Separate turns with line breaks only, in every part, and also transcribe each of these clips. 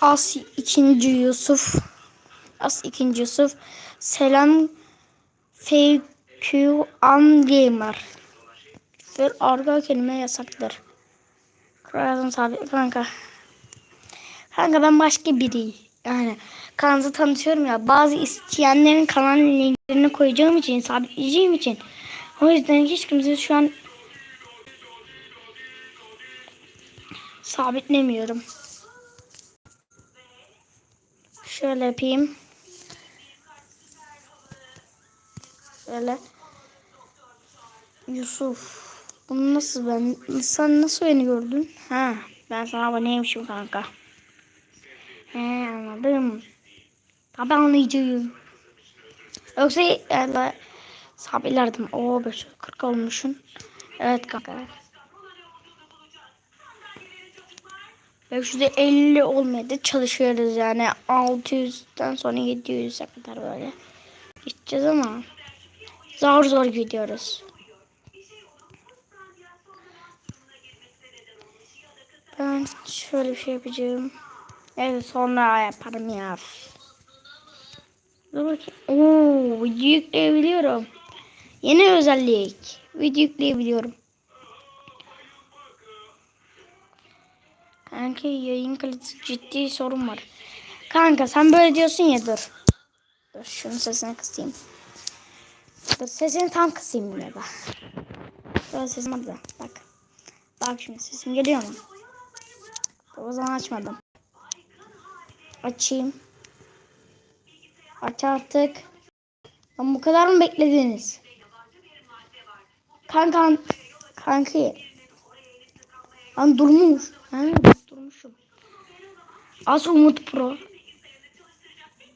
As 2. Yusuf As 2. Yusuf Selam FQ An Gamer Küfür argo kelime yasaktır. Kuralım abi kanka. Kanka ben başka biri. Yani kanalı tanıtıyorum ya. Bazı isteyenlerin kanal linklerini koyacağım için, sabitleyeceğim için. O yüzden hiç kimse şu an sabitlemiyorum. Şöyle yapayım. Şöyle. Yusuf. Bunu nasıl ben? Sen nasıl beni gördün? Ha, ben sana aboneymişim kanka. He anladım. Tabi anlayacağım. Yoksa yani, e, sabilerdim. Oo 540 olmuşum. Evet kanka. 550 olmadı çalışıyoruz yani 600'den sonra 700'e kadar böyle gideceğiz ama zor zor gidiyoruz. Ben şöyle bir şey yapacağım. Evet sonra yaparım ya. Dur bakayım. Oo, video yükleyebiliyorum. Yeni özellik. Video yükleyebiliyorum. Kanka yayın kalitesi ciddi sorun var. Kanka sen böyle diyorsun ya dur. Dur şunun sesini kısayım. Dur sesini tam kısayım bile bak. Böyle sesim orada. Bak. Bak şimdi sesim geliyor mu? O zaman açmadım. Açayım. Aç artık. Lan bu kadar mı beklediniz? Kankan. Kanki. Lan durmuş. Ha, bulmuşum. Az Umut Pro.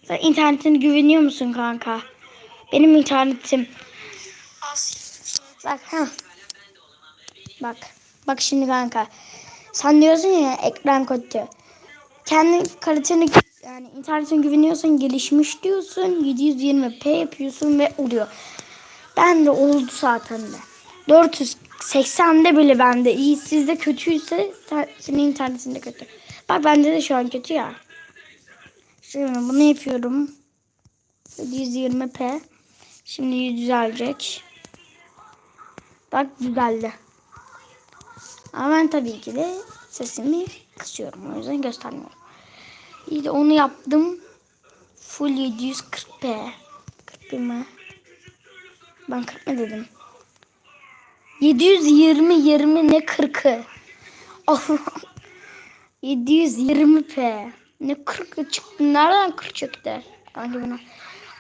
Sen internetine güveniyor musun kanka? Benim internetim. Bak ha. Bak. Bak şimdi kanka. Sen diyorsun ya ekran kötü. Kendi kaliteni yani internetin güveniyorsan gelişmiş diyorsun. 720p yapıyorsun ve oluyor. Ben de oldu zaten de. 400 80'de bile bende iyi. Sizde kötüyse sen, senin internetinde kötü. Bak bende de şu an kötü ya. Şimdi bunu yapıyorum. 120p. Şimdi düzelecek. Bak düzeldi. Ama ben tabii ki de sesimi kısıyorum. O yüzden göstermiyorum. İyi de onu yaptım. Full 740p. 40 mi? Ben 40 mı dedim? 720 20 ne 40'ı? Allah. 720 p. Ne 40 çıktı? Nereden 40 çıktı? Kanka buna.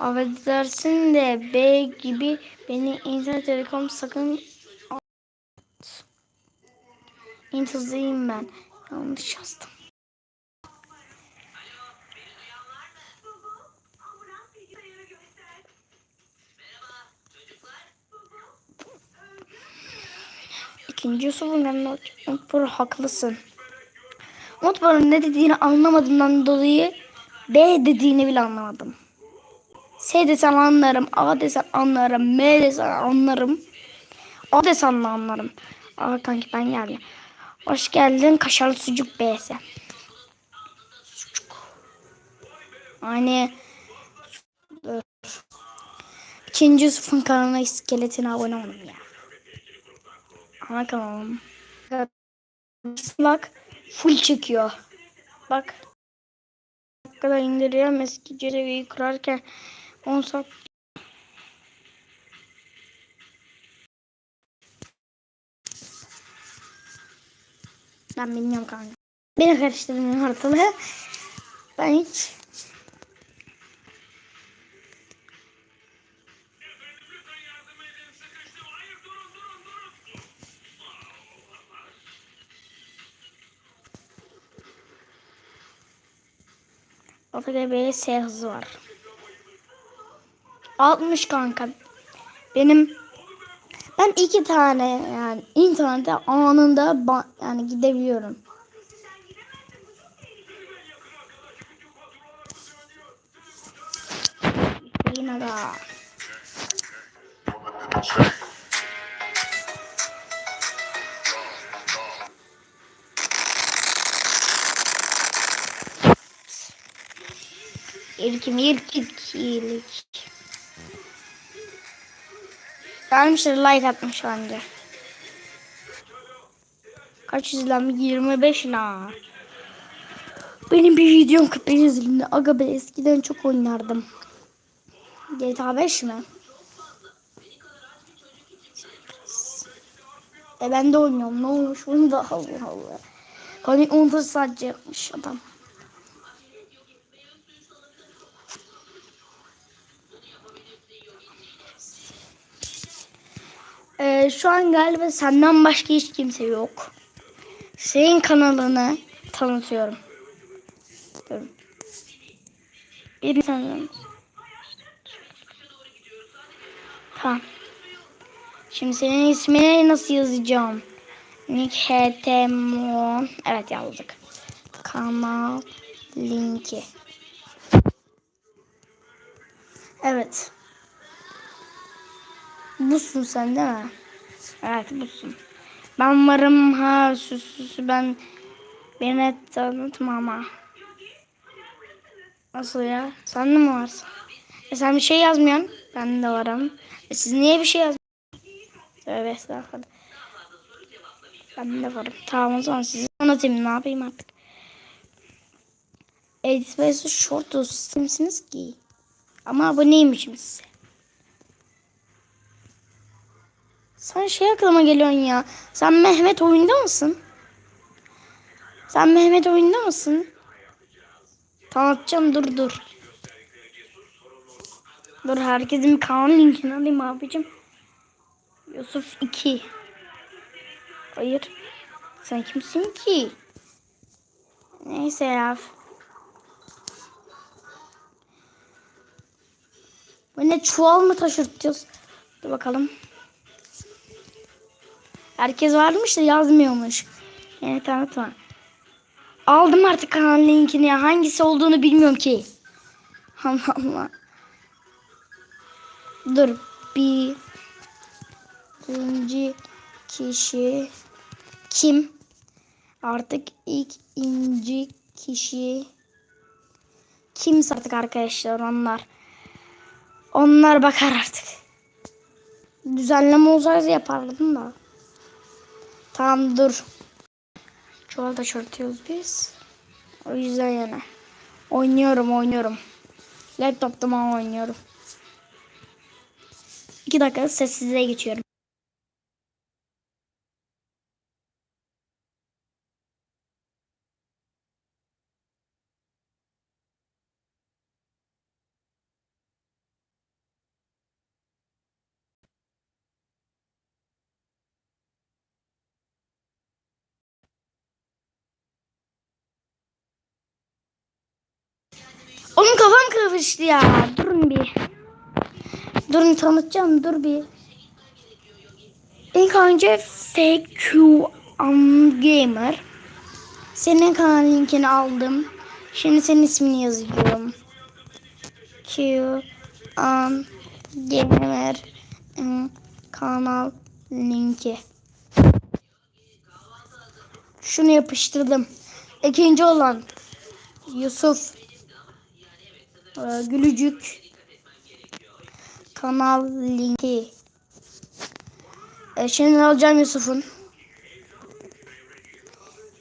Affedersin de B gibi beni internet telekom sakın İntizliyim ben. Yanlış yazdım. ikinci Yusuf'un yanına Umbur haklısın. Umutbar'ın ne dediğini anlamadığından dolayı B dediğini bile anlamadım. S desen anlarım, A desen anlarım, M desen anlarım. A desen de anlarım. Aa kanki ben geldim. Hoş geldin kaşarlı sucuk B'si. Sucuk. Hani Dur. İkinci Yusuf'un kanalına iskeletine abone olun ya. Ana Bak full çekiyor. Bak. Dakikada indiriyorum eski cereviyi kurarken 10 saat Ben bilmiyorum kanka. Beni karıştırmıyor ortalığı. Ben hiç Altı böyle S hızı var. 60 kanka. Benim ben iki tane yani internete anında yani gidebiliyorum. Yine daha. İlkim ilk ilk iyilik. Gelmişler like atmış bence. Kaç izlenme? 25 na. Benim bir videom 45 izlendi. Aga ben eskiden çok oynardım. GTA 5 mi? E ben de oynuyorum. Ne olmuş? Bunu da Allah Allah. Hani 14 sadece yapmış adam. şu an galiba senden başka hiç kimse yok. Senin kanalını tanıtıyorum. Durun. Bir tanıyorum. Tamam. Şimdi senin ismini nasıl yazacağım? Nick HTMO. Evet yazdık. Kanal linki. Evet. Busun sen değil mi? Evet busun. Ben varım ha susuz ben beni tanıtma ama. Nasıl ya? Sen de mi varsın? E sen bir şey yazmıyorsun. Ben de varım. E siz niye bir şey yazmıyorsunuz? Evet estağfurullah. Ben de varım. Tamam o zaman sizi anlatayım. Ne yapayım artık? Edis Bey'si short dostumsunuz ki. Ama aboneymişim size. Sen şey aklıma geliyorsun ya. Sen Mehmet oyunda mısın? Sen Mehmet oyunda mısın? Tanıtacağım dur dur. Dur herkesin kan linkini alayım abicim. Yusuf 2. Hayır. Sen kimsin ki? Neyse ya. Bu ne çuval mı taşırtacağız? Dur bakalım. Herkes varmış da yazmıyormuş. Evet anlatma. Aldım artık kanal linkini. Hangisi olduğunu bilmiyorum ki. Allah Allah. Dur. Bir. İkinci kişi kim? Artık ilk inci kişi kimse artık arkadaşlar onlar. Onlar bakar artık. Düzenleme olsaydı yapardım da. Tamam dur. Çuval da çörtüyoruz biz. O yüzden yine. Oynuyorum oynuyorum. Laptop'ta oynuyorum. 2 dakika sessizliğe geçiyorum. Onun kafam kırıştı ya. Durun bir. Durun tanıtacağım dur bir. İlk önce FQ Gamer. Senin kanal linkini aldım. Şimdi senin ismini yazıyorum. Q an gamer ıı, kanal linki. Şunu yapıştırdım. İkinci olan Yusuf ee, Gülücük kanal linki. E, şimdi alacağım Yusuf'un.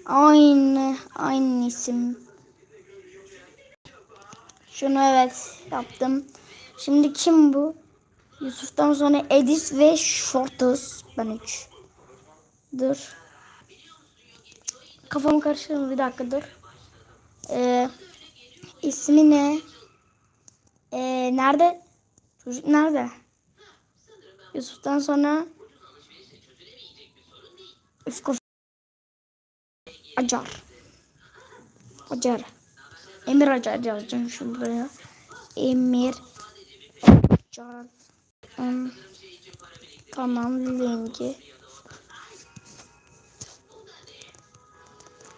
Aynı aynı isim. Şunu evet yaptım. Şimdi kim bu? Yusuf'tan sonra Edis ve Shortus. Ben üç. Dur. Kafam karıştı Bir dakika dur. Ee, ismi ne? Ee, nerede? Çocuk nerede? Yusuf'tan sonra Üfkof Acar Acar Emir Acar yazacağım şu Emir Acar um, Tamam linki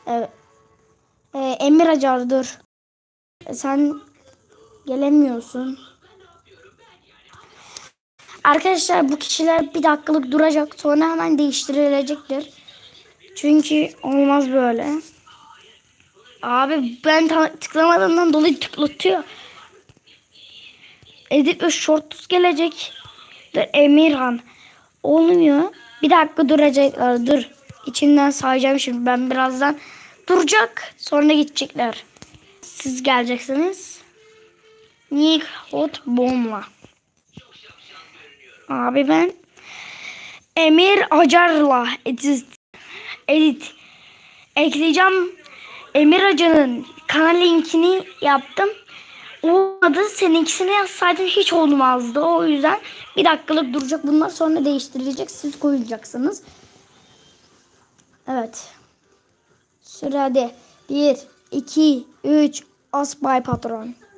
Evet ee, Emir Acar dur Sen Gelemiyorsun. Arkadaşlar bu kişiler bir dakikalık duracak. Sonra hemen değiştirilecektir. Çünkü olmaz böyle. Abi ben tıklamadığımdan dolayı tıklatıyor. Edip ve Shortus gelecek. Emirhan. Olmuyor. Bir dakika duracaklar. Dur. İçinden sayacağım şimdi. Ben birazdan duracak. Sonra gidecekler. Siz geleceksiniz. Nick Hot Bomb'la. Abi ben Emir Acar'la edit, edit ekleyeceğim. Emir Acar'ın kanal linkini yaptım. Olmadı. Seninkisini yazsaydım hiç olmazdı. O yüzden bir dakikalık duracak. Bunlar sonra değiştirilecek. Siz koyacaksınız. Evet. Sırada 1, 2, 3 Asbay Patron.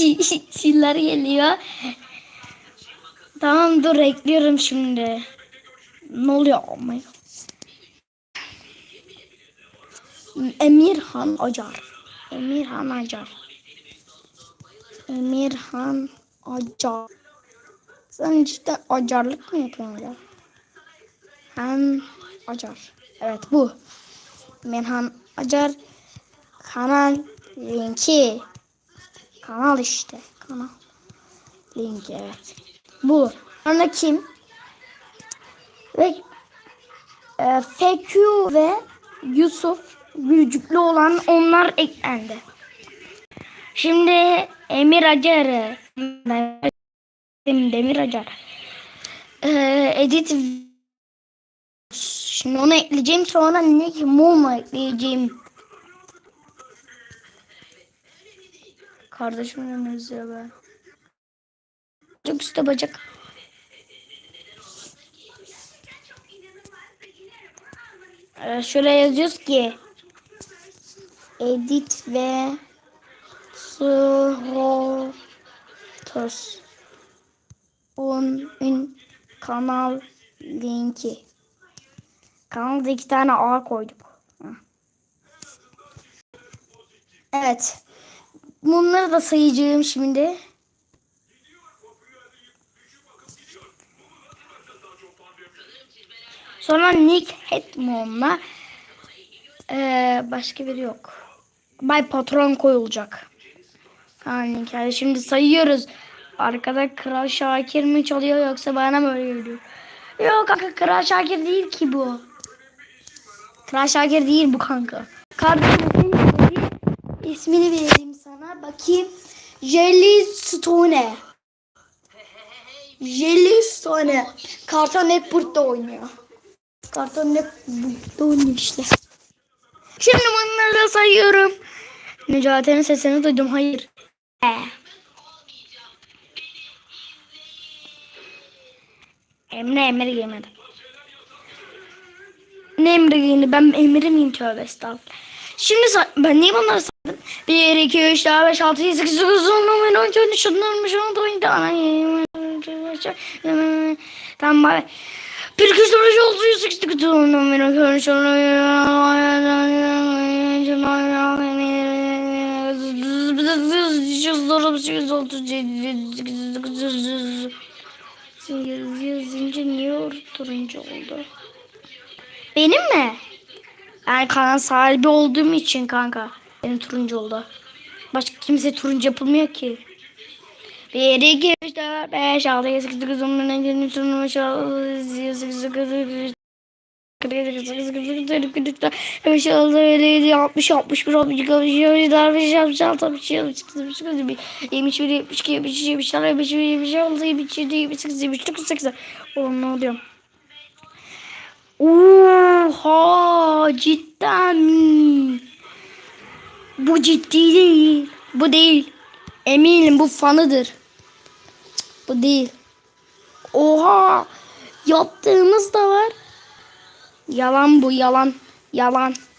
Siller geliyor. Tamam dur ekliyorum şimdi. Ne oluyor ama oh Emirhan Acar. Emirhan Acar. Emirhan Acar. Sen cidden acarlık mı yapıyorsun ya? Han Acar. Evet bu. Emirhan Acar. Kanal linki. Kanal işte. Kanal. Link evet. Bu. Sonra kim? Ve e, FQ ve Yusuf Gülcüklü olan onlar eklendi. Şimdi Emir Acar'ı Demir Acar ee, Edit Şimdi onu ekleyeceğim sonra Nick Moon'u ekleyeceğim. Kardeşimle oynuyoruz ya ben. Çok üstte bacak. Ee, şöyle yazıyoruz ki Edit ve Suhotos un kanal linki. Kanalda iki tane A koyduk. Evet. Bunları da sayacağım şimdi. Sonra Nick Hetman'la ee, başka biri yok. Bay Patron koyulacak. Yani, yani şimdi sayıyoruz. Arkada Kral Şakir mi çalıyor yoksa bana mı öyle geliyor? Yok kanka Kral Şakir değil ki bu. Kral Şakir değil bu kanka. Kardeşim ismini vereyim bana bakayım. Jellystone. Jellystone. Karton hep burada oynuyor. Karton hep burada oynuyor işte. Şimdi bunları da sayıyorum. Necati'nin sesini duydum. Hayır. E. Emre Emre giymedi. Ne Emre giyindi? Ben Emre miyim tövbe estağfurullah. Şimdi ben niye bunları saydım? 1, 2, 3, 4, 5, 6, 7, 8, 9, 10, 11, 12, 13, 14, 15, 16, 17, Tamam bari. 1, 2, 3, 4, 5, 6, 7, 8, 9, 10, 11, 12, 13, 14, Yazıyor zincir niye turuncu oldu? Benim mi? Yani kanal sahibi olduğum için kanka. Benim turuncu oldu. Başka kimse turuncu yapılmıyor ki. 1, 2, 3, 4, 5, 6, 7, 8, 9, 10, 11, 12, 13, 14, 18, 19, 20, 60 61 62 63 64 65 66 67 68 69 70 71 72 73 74 75 76 77 78 79 80 81 82 83 84 85 86 77 78 79 80 Oğlum ne oluyor? Oha cidden Bu ciddi değil. Bu değil. Eminim bu fanıdır. bu değil. Oha. Yaptığımız da var. Yalan bu yalan. Yalan.